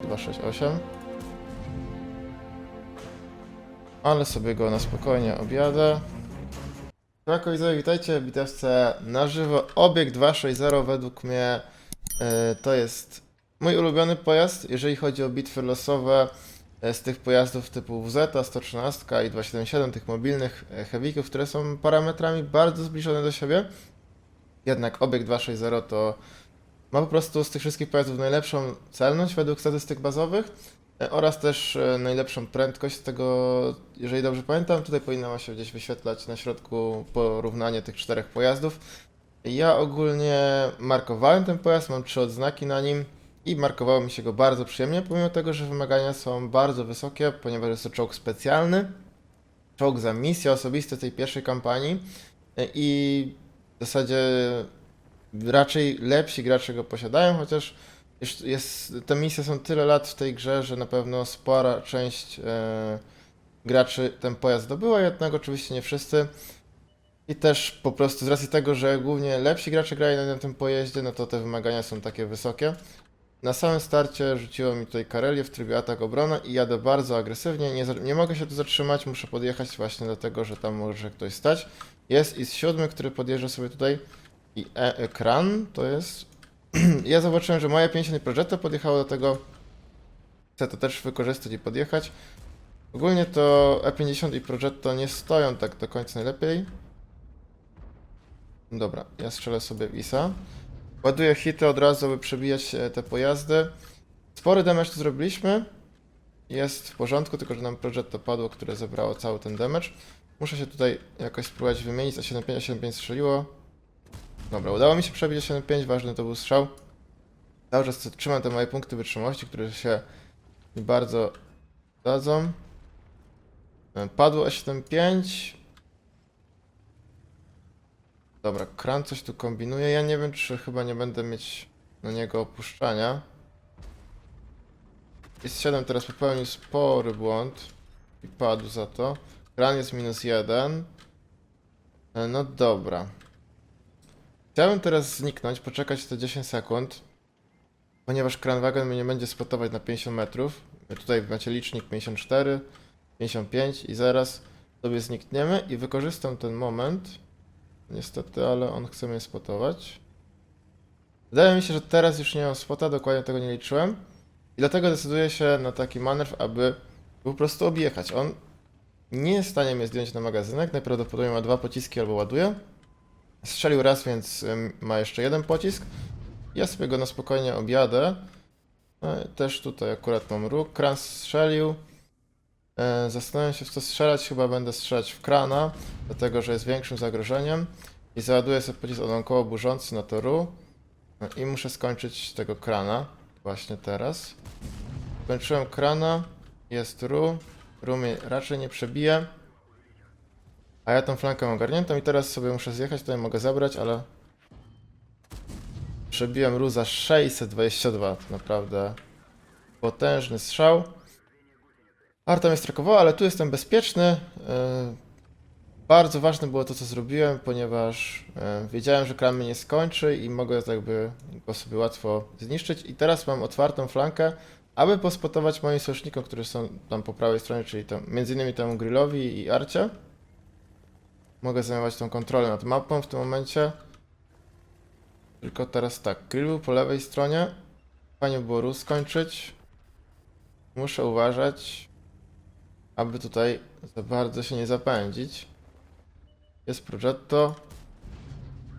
268. Ale sobie go na spokojnie objadę. Tak, widzowie, witajcie w bitewce na żywo. Obiekt 260 według mnie e, to jest mój ulubiony pojazd, jeżeli chodzi o bitwy losowe e, z tych pojazdów typu WZ, 113 i 277, tych mobilnych e, heavyków, które są parametrami bardzo zbliżone do siebie. Jednak obiekt 260 to ma po prostu z tych wszystkich pojazdów najlepszą celność według statystyk bazowych e, oraz też e, najlepszą prędkość tego, jeżeli dobrze pamiętam, tutaj powinno się gdzieś wyświetlać na środku porównanie tych czterech pojazdów. Ja ogólnie markowałem ten pojazd, mam trzy odznaki na nim i markowało mi się go bardzo przyjemnie, pomimo tego, że wymagania są bardzo wysokie, ponieważ jest to czołg specjalny, czołg za misję osobiste tej pierwszej kampanii e, i w zasadzie raczej lepsi gracze go posiadają, chociaż jest, jest, te misje są tyle lat w tej grze, że na pewno spora część e, graczy ten pojazd zdobyła, jednak oczywiście nie wszyscy. I też po prostu z racji tego, że głównie lepsi gracze grają na tym pojeździe, no to te wymagania są takie wysokie. Na samym starcie rzuciło mi tutaj Karelię w trybie atak obrona i jadę bardzo agresywnie, nie, nie mogę się tu zatrzymać, muszę podjechać właśnie dlatego, że tam może ktoś stać. Jest i z siódmy, który podjeżdża sobie tutaj i e ekran to jest. ja zobaczyłem, że moje 50 i Progetto podjechało do tego. Chcę to też wykorzystać i podjechać. Ogólnie to E50 i Progetto nie stoją tak do końca najlepiej. Dobra, ja strzelę sobie w ISA. Ładuję hity od razu, aby przebijać e, te pojazdy. Spory damage tu zrobiliśmy. Jest w porządku, tylko że nam Progetto padło, które zebrało cały ten damage. Muszę się tutaj jakoś spróbować wymienić, a 75 a 75 strzeliło. Dobra, udało mi się przebić 75, ważny to był strzał. Cały czas trzymam te moje punkty wytrzymałości, które się mi bardzo dadzą. E, Padło E75. Dobra, kran coś tu kombinuje. Ja nie wiem, czy chyba nie będę mieć na niego opuszczania. Jest 7 teraz popełnił spory błąd i padł za to. Kran jest minus 1. E, No dobra. Chciałbym teraz zniknąć, poczekać te 10 sekund, ponieważ Kranwagen mnie nie będzie spotować na 50 metrów. Tutaj macie licznik 54, 55 i zaraz sobie znikniemy i wykorzystam ten moment. Niestety, ale on chce mnie spotować. Wydaje mi się, że teraz już nie mam spota, dokładnie tego nie liczyłem. I dlatego decyduję się na taki manewr, aby po prostu objechać. On nie jest w stanie mnie zdjąć na magazynek, najprawdopodobniej ma dwa pociski albo ładuje. Strzelił raz, więc ma jeszcze jeden pocisk. Ja sobie go na spokojnie objadę. No, też tutaj akurat mam róg. Kran strzelił. E, Zastanawiam się w co strzelać. Chyba będę strzelać w krana, dlatego że jest większym zagrożeniem. I załaduję sobie pocisk odłamkowo burzący na to ru. No, I muszę skończyć tego krana. Właśnie teraz. Kończyłem krana. Jest ru. Ru mnie raczej nie przebije. A ja tą flankę mam ogarniętą i teraz sobie muszę zjechać, tutaj mogę zabrać, ale... Przebiłem ru za 622, to naprawdę potężny strzał. Arta mnie strakowała, ale tu jestem bezpieczny. Yy, Bardzo ważne było to, co zrobiłem, ponieważ yy, wiedziałem, że kran mnie nie skończy i mogę tak jakby go sobie łatwo zniszczyć. I teraz mam otwartą flankę, aby pospotować moim sojusznikom, którzy są tam po prawej stronie, czyli tam, między innymi temu Grillowi i Arcie. Mogę zajmować tą kontrolę nad mapą w tym momencie. Tylko teraz tak, grill był po lewej stronie. Fajnie było Rus skończyć. Muszę uważać, aby tutaj za bardzo się nie zapędzić. Jest Progetto.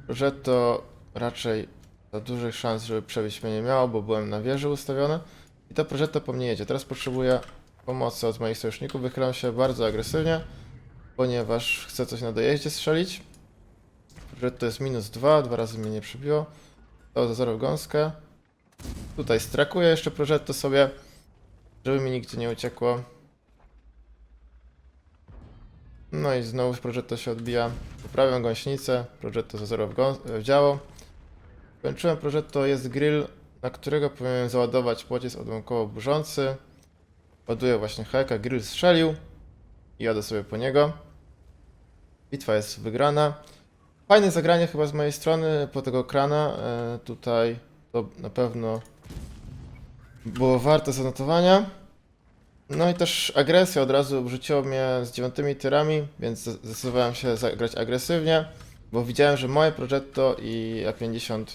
Progetto raczej za dużych szans, żeby przebić mnie nie miało, bo byłem na wieży ustawiony. I to Progetto po mnie jedzie. Teraz potrzebuję pomocy od moich sojuszników. Wychylam się bardzo agresywnie ponieważ chcę coś na dojeździe strzelić. To jest minus 2, dwa razy mnie nie przybiło. To za 0 w gąskę. Tutaj strakuję jeszcze Progetto sobie, żeby mi nigdzie nie uciekło. No i znowu Progetto się odbija. Poprawiam gąsienicę, Progetto za 0 w, gąs- w działo. Kończyłem Progetto, jest grill, na którego powinienem załadować pocisk odłamkowo burzący. Ładuję właśnie heka, grill strzelił. I jadę sobie po niego. Bitwa jest wygrana. Fajne zagranie chyba z mojej strony po tego krana. E, tutaj to na pewno było warte zanotowania. No i też agresja od razu wrzuciło mnie z dziewiątymi tyrami, więc zde- zdecydowałem się zagrać agresywnie, bo widziałem, że moje Progetto i A50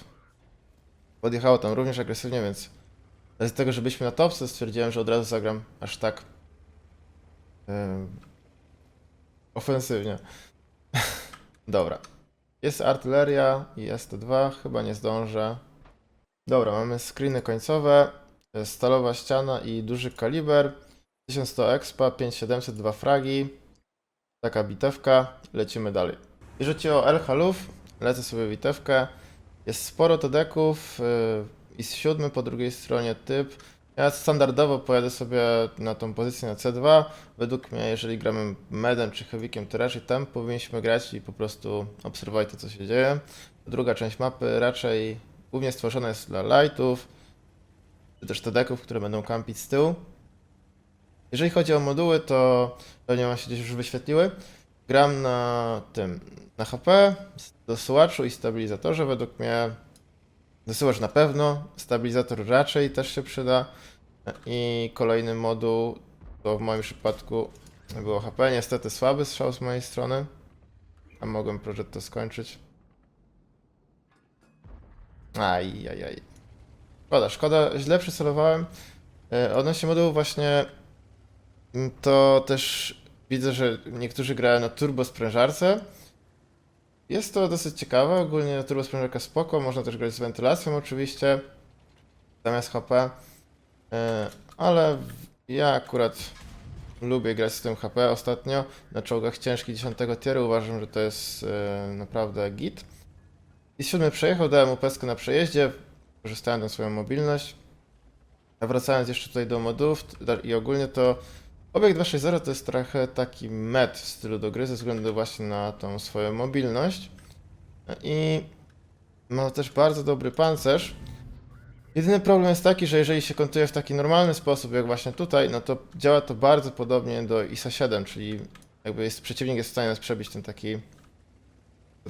podjechało tam również agresywnie, więc z tego, że byliśmy na topce, stwierdziłem, że od razu zagram aż tak em, ofensywnie. Dobra. Jest artyleria i ST2, chyba nie zdążę. Dobra, mamy screeny końcowe, stalowa ściana i duży kaliber, 1100 expa, 5700, 2 fragi, taka bitewka, lecimy dalej. Jeżeli chodzi o El Haluf, lecę sobie bitewkę, jest sporo todeków yy, i z siódmy po drugiej stronie typ. Ja standardowo pojadę sobie na tą pozycję na C2. Według mnie, jeżeli gramy medem czy heavykiem, to raczej tam powinniśmy grać i po prostu obserwować to, co się dzieje. Druga część mapy raczej głównie stworzona jest dla lightów, czy też todeków, które będą kampić z tyłu. Jeżeli chodzi o moduły, to pewnie wam się gdzieś już wyświetliły. Gram na tym, na HP, dosyłaczu i stabilizatorze. Według mnie dosyłacz na pewno, stabilizator raczej też się przyda. I kolejny moduł, to w moim przypadku było HP. Niestety słaby strzał z mojej strony, a mogłem projekt to skończyć. Aj, aj, aj. Szkoda, szkoda, źle przycelowałem. E, Odnośnie modułu właśnie, mm, to też widzę, że niektórzy grają na turbo sprężarce. Jest to dosyć ciekawe, ogólnie turbo sprężarka spoko, można też grać z wentylacją oczywiście, zamiast HP. E, Ale ja akurat lubię grać z tym HP ostatnio. Na czołgach ciężkich 10 tieru uważam, że to jest e, naprawdę git. I siódmy przejechał, dałem mu peskę na przejeździe, korzystałem na swoją mobilność. A wracając jeszcze tutaj do modów i ogólnie to obiekt 260 to jest trochę taki met w stylu do gry ze względu właśnie na tą swoją mobilność. I ma też bardzo dobry pancerz. Jedyny problem jest taki, że jeżeli się kontuje w taki normalny sposób, jak właśnie tutaj, no to działa to bardzo podobnie do ISA 7, czyli jakby jest, przeciwnik jest w stanie nas przebić ten taki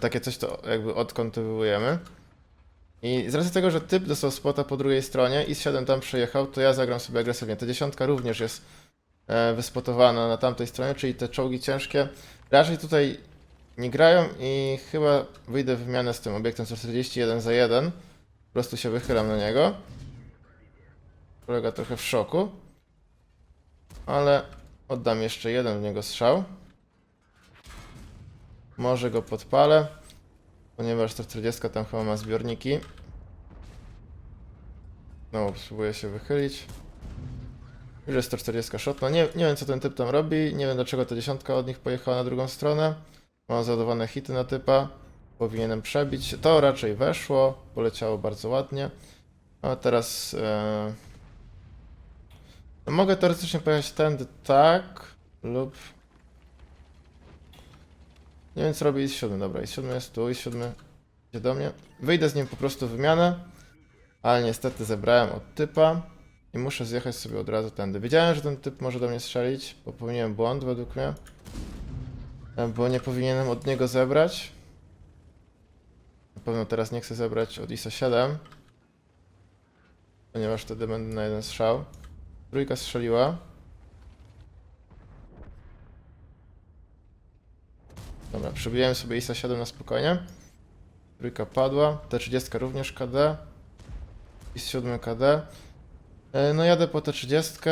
takie coś to jakby odkontywujemy. I z racji tego, że typ dostał spota po drugiej stronie i z 7 tam przejechał, to ja zagram sobie agresywnie. Ta dziesiątka również jest wyspotowana na tamtej stronie, czyli te czołgi ciężkie raczej tutaj nie grają i chyba wyjdę w wymianę z tym obiektem 141 za 1. Po prostu się wychylam na niego. Kolega trochę w szoku. Ale oddam jeszcze jeden w niego strzał. Może go podpalę, ponieważ 140 tam chyba ma zbiorniki. No, spróbuję się wychylić. Już jest 140 shot. No nie, nie wiem co ten typ tam robi, nie wiem dlaczego ta dziesiątka od nich pojechała na drugą stronę. Mam załadowane hity na typa. Powinienem przebić. To raczej weszło, poleciało bardzo ładnie. A teraz... No, mogę teoretycznie pojechać tędy tak, lub nie wiem co robi i 7, dobra, i 7 jest tu, i 7 idzie do mnie. Wyjdę z nim po prostu w wymianę, ale niestety zebrałem od typa i muszę zjechać sobie od razu tędy. Wiedziałem, że ten typ może do mnie strzelić, bo popełniłem błąd według mnie. E, Bo nie powinienem od niego zebrać. Na pewno teraz nie chcę zebrać od ISO 7. Ponieważ wtedy będę na jeden strzał. Trójka strzeliła. Dobra, przebijałem sobie ISA 7 na spokojnie. Trójka padła, T30 również KD. IS 7 KD. E, No jadę po T30.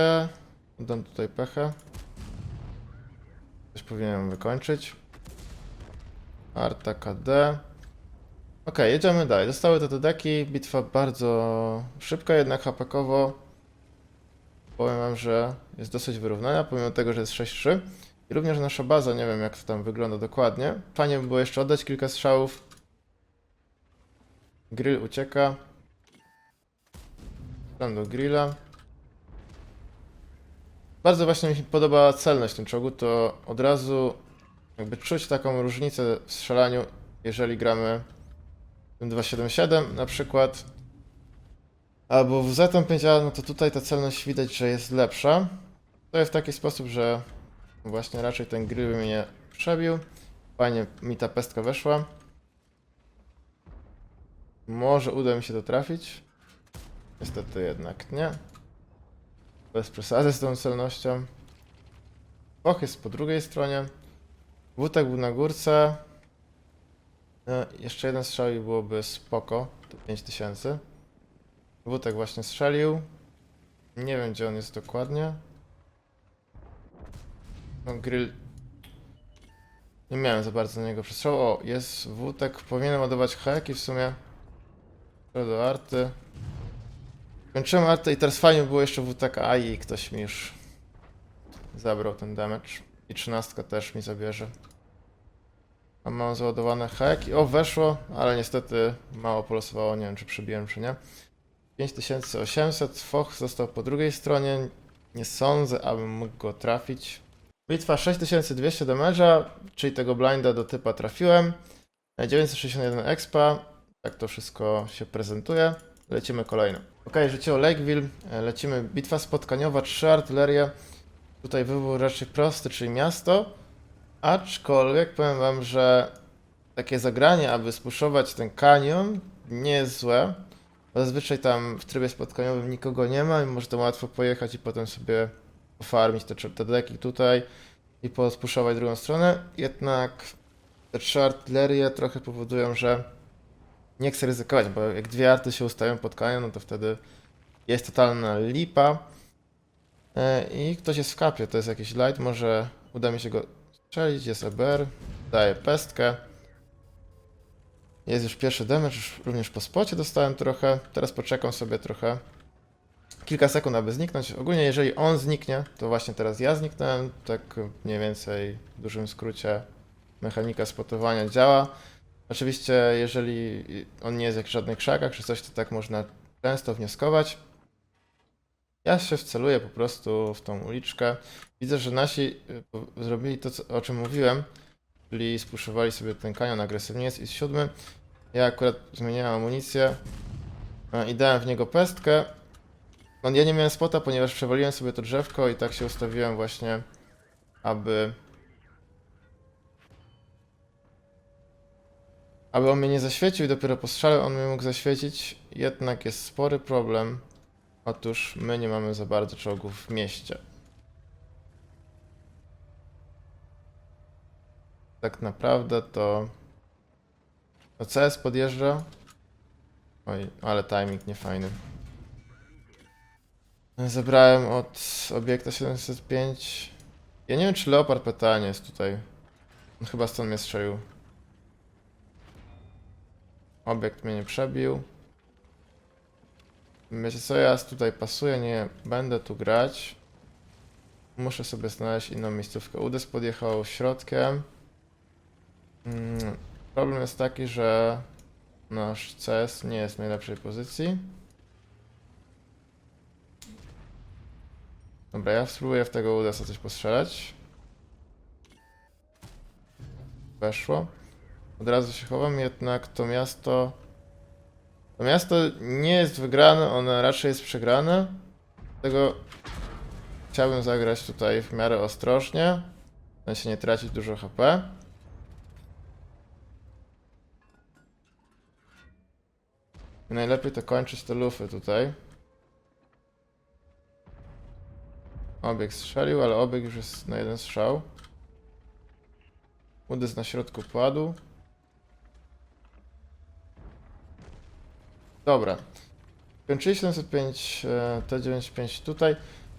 Dam tutaj pechę. Coś powinienem wykończyć. Arta KD. Ok, jedziemy dalej. Zostały te deki. Bitwa bardzo szybka, jednak hapekowo. Powiem wam, że jest dosyć wyrównana, pomimo tego, że jest 6-3. I również nasza baza, nie wiem jak to tam wygląda dokładnie. Fajnie by było jeszcze oddać kilka strzałów. Grill ucieka. Tam do grilla. Bardzo właśnie mi się podoba celność tym czołgu, to od razu jakby czuć taką różnicę w strzelaniu, jeżeli gramy tym 277 na przykład. Albo w Z5A, no to tutaj ta celność widać, że jest lepsza. To jest w taki sposób, że Właśnie raczej ten grill by mnie nie przebił. Fajnie mi ta pestka weszła. Może uda mi się to trafić. Niestety jednak nie. Bez przesady z tą celnością. Och jest po drugiej stronie. Wutek był na górce. E, jeszcze jeden strzał i byłoby spoko. To 5000. Wutek właśnie strzelił. Nie wiem gdzie on jest dokładnie. No grill. Nie miałem za bardzo na niego przestrzału. O, jest Wutek. Powinienem ładować heki w sumie. Do arty. Kończyłem artę i teraz fajnie było jeszcze WTK i ktoś mi już zabrał ten damage. I trzynastka też mi zabierze. A mam załadowane heki. O, weszło, ale niestety mało polosowało. Nie wiem, czy przebiłem, czy nie. 5800. Foch został po drugiej stronie. Nie sądzę, abym mógł go trafić. Bitwa 6200 damage'a, czyli tego blinda do typa trafiłem. 961 expa. Tak to wszystko się prezentuje. Lecimy kolejno. Ok, życie o Lakeville. E, Lecimy. Bitwa spotkaniowa, trzy artylerie. Tutaj wybór raczej prosty, czyli miasto. Aczkolwiek powiem wam, że takie zagranie, aby spuszować ten kanion, nie jest złe. Zazwyczaj tam w trybie spotkaniowym nikogo nie ma i można łatwo pojechać i potem sobie pofarmić te, te deki tutaj i pospuszować drugą stronę. Jednak te trzy artylerie trochę powodują, że nie chcę ryzykować, bo jak dwie arty się ustawią kanion, no to wtedy jest totalna lipa. E, I ktoś jest w kapie, to jest jakiś light, może uda mi się go strzelić, jest EBR, daje pestkę. Jest już pierwszy damage, już również po spocie dostałem trochę, teraz poczekam sobie trochę. Kilka sekund, aby zniknąć. Ogólnie jeżeli on zniknie, to właśnie teraz ja zniknąłem, tak mniej więcej w dużym skrócie mechanika spotowania działa. Oczywiście, jeżeli on nie jest jak w żadnych krzakach czy coś, to tak można często wnioskować. Ja się wceluję po prostu w tą uliczkę. Widzę, że nasi y, zrobili to, o czym mówiłem, czyli spuszowali sobie ten kanion agresywnie. Jest i siódmy. Ja akurat zmieniałem amunicję i dałem w niego pestkę. No, ja nie miałem spota, ponieważ przewaliłem sobie to drzewko i tak się ustawiłem właśnie, aby aby on mnie nie zaświecił i dopiero po strzale on mnie mógł zaświecić, jednak jest spory problem. Otóż my nie mamy za bardzo czołgów w mieście. Tak naprawdę to... To CS podjeżdża. Oj, ale timing niefajny. Zebrałem od obiekta 705. Ja nie wiem, czy Leopard pytanie jest tutaj. On chyba stąd mnie strzelił. Obiekt mnie nie przebił. Wiecie co, ja tutaj pasuję, nie będę tu grać. Muszę sobie znaleźć inną miejscówkę. Udes podjechał środkiem. Mm, problem jest taki, że nasz CS nie jest w najlepszej pozycji. Dobra, ja spróbuję w tego Udesa coś postrzelać. Weszło. Od razu się chowam, jednak to miasto. To miasto nie jest wygrane, ono raczej jest przegrane. Dlatego chciałbym zagrać tutaj w miarę ostrożnie. Na się nie tracić dużo HP. I najlepiej to kończyć te lufy tutaj. Obieg strzelił, ale obieg już jest na jeden strzał. Udys na środku padł. Dobra. Kończyli 705 e, T95 tutaj.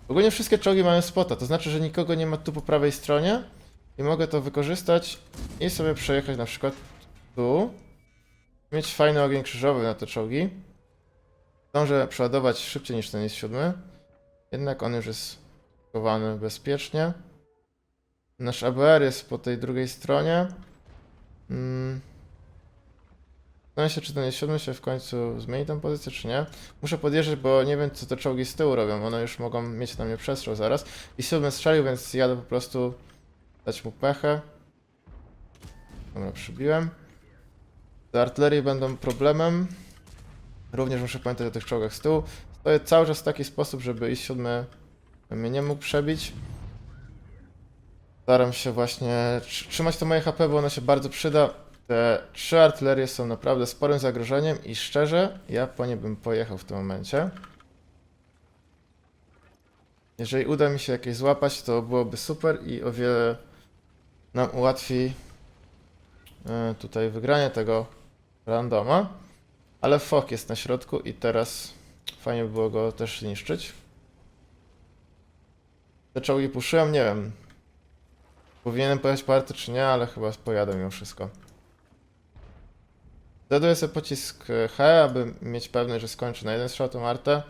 Ogólnie wszystkie czołgi mają spota, to znaczy, że nikogo nie ma tu po prawej stronie i mogę to wykorzystać i sobie przejechać na przykład tu. Mieć fajny ogień krzyżowy na te czołgi. Zdążę przeładować szybciej niż ten jest siódmy. Jednak on już jest schowany bezpiecznie. Nasz ABR jest po tej drugiej stronie. Mm. Zastanawiam się, czy ten siódmy się w końcu zmieni tą pozycję, czy nie. Muszę podjeżdżać, bo nie wiem, co te czołgi z tyłu robią. One już mogą mieć na mnie przestrzał zaraz. I siódmy strzelił, więc jadę po prostu dać mu pechę. Dobra, przybiłem. Te artylerii będą problemem. Również muszę pamiętać o tych czołgach z tyłu. Stoję cały czas w taki sposób, żeby i siódmy mnie nie mógł przebić. Staram się właśnie tr- trzymać to moje HP, bo ono się bardzo przyda. Te trzy artylerie są naprawdę sporym zagrożeniem i szczerze, ja po nie bym pojechał w tym momencie. Jeżeli uda mi się jakieś złapać, to byłoby super i o wiele nam ułatwi e, tutaj wygranie tego randoma. Ale fok jest na środku i teraz fajnie by było go też zniszczyć. Te czołgi puszyłem, nie wiem. Powinienem pojechać party czy nie, ale chyba pojadę mimo wszystko. Zadaję sobie pocisk H, aby mieć pewność, że skończę na jeden strzał tą artę.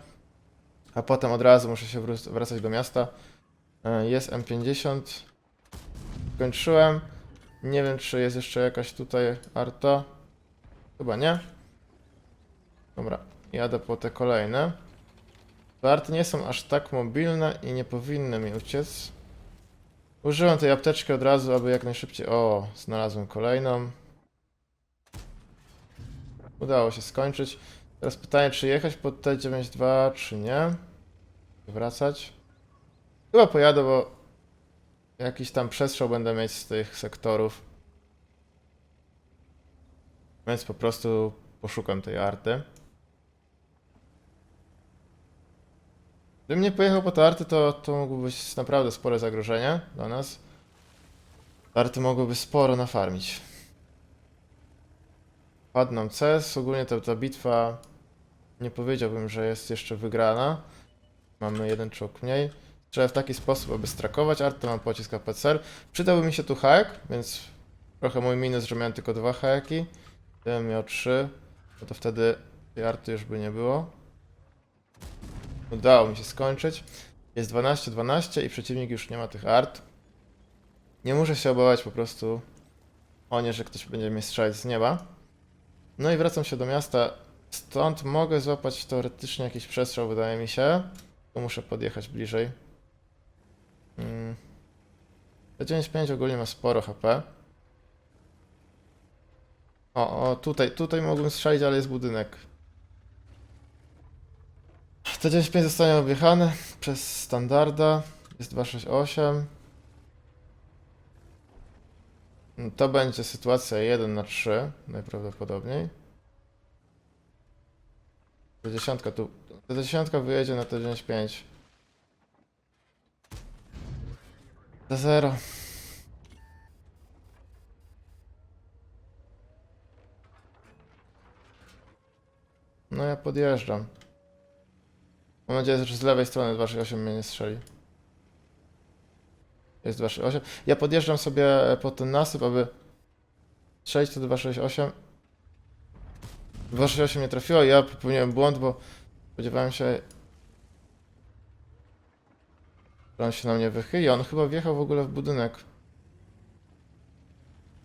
A potem od razu muszę się wracać do miasta. E, Jest M50. Kończyłem. Nie wiem, czy jest jeszcze jakaś tutaj arta. Chyba nie. Dobra, jadę po te kolejne. Te arty nie są aż tak mobilne i nie powinny mi uciec. Użyłem tej apteczki od razu, aby jak najszybciej... O, znalazłem kolejną. Udało się skończyć. Teraz pytanie, czy jechać pod T92, czy nie? Wracać? Chyba pojadę, bo jakiś tam przestrzał będę mieć z tych sektorów. Więc po prostu poszukam tej arty. Gdybym nie pojechał po te arty, to, to mogłoby być naprawdę spore zagrożenie dla nas. Arty mogłyby sporo nafarmić. Padł nam CS, ogólnie ta, ta bitwa nie powiedziałbym, że jest jeszcze wygrana. Mamy jeden czołg mniej. Trzeba w taki sposób, aby strakować artę, mam pocisk APCR. Przydałby mi się tu hack, więc trochę mój minus, że miałem tylko dwa haki. Gdybym miał trzy, no to wtedy tej arty już by nie było. Udało mi się skończyć. Jest 12-12 i przeciwnik już nie ma tych art. Nie muszę się obawiać po prostu o nie, że ktoś będzie mnie strzelać z nieba. No i wracam się do miasta. Stąd mogę złapać teoretycznie jakiś przestrzał, wydaje mi się. Tu muszę podjechać bliżej. Mm. T95 ogólnie ma sporo HP. O, o, tutaj, tutaj mogłem strzelić, ale jest budynek. T95 zostanie objechany przez standarda. Jest 268. To będzie sytuacja 1 na 3 najprawdopodobniej. Ta dziesiątka tu. Ta dziesiątka wyjedzie na T95. Za 0. No ja podjeżdżam. Mam nadzieję, że z lewej strony 268 mnie nie strzeli. Jest 268. Ja podjeżdżam sobie pod ten nasyp, aby strzelić to 268. 268 nie trafiło, ja popełniłem błąd, bo spodziewałem się, że on się na mnie wychyli. On chyba wjechał w ogóle w budynek.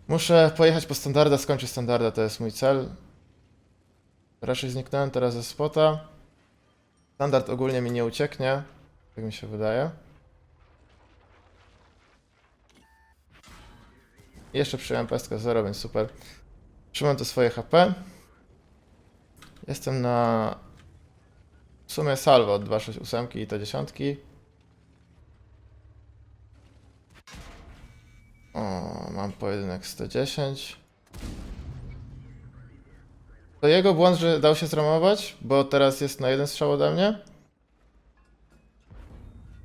Muszę pojechać po standarda, skończyć standarda, to jest mój cel. Raczej zniknąłem teraz ze spota. Standard ogólnie mi nie ucieknie, tak mi się wydaje. Jeszcze przyjąłem pestkę 0, więc super. Trzymam to swoje HP. Jestem na w sumie salvo od 268 i to dziesiątki. O, mam pojedynek 110. To jego błąd, że dał się zramować, bo teraz jest na jeden strzał ode mnie.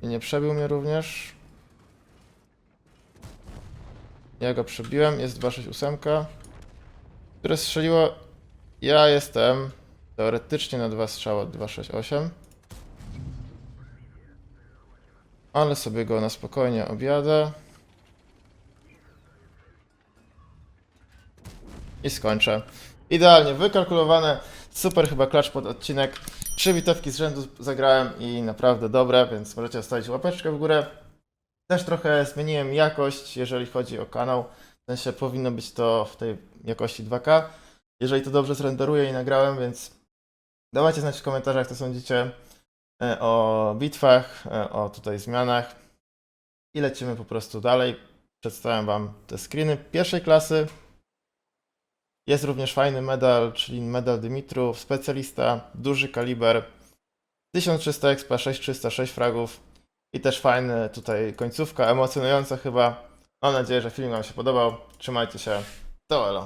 I nie przebił mnie również. Ja go przebiłem, jest 268, które strzeliło. Ja jestem teoretycznie na dwa strzały od 268. Ale sobie go na spokojnie objadę. I skończę. Idealnie wykalkulowane. Super chyba klacz pod odcinek. Trzy bitewki z rzędu zagrałem i naprawdę dobre, więc możecie zostawić łapeczkę w górę. Też trochę zmieniłem jakość, jeżeli chodzi o kanał. W sensie powinno być to w tej jakości 2K. Jeżeli to dobrze zrenderuję i nagrałem, więc dawajcie znać w komentarzach, co sądzicie e, o bitwach, e, o tutaj zmianach. I lecimy po prostu dalej. Przedstawiam Wam te screeny pierwszej klasy. Jest również fajny medal, czyli medal Dymitrów, specjalista, duży kaliber, 1300 expa, 6306 fragów i też fajny tutaj końcówka, emocjonująca chyba. Mam nadzieję, że film Wam się podobał. Trzymajcie się. To elo.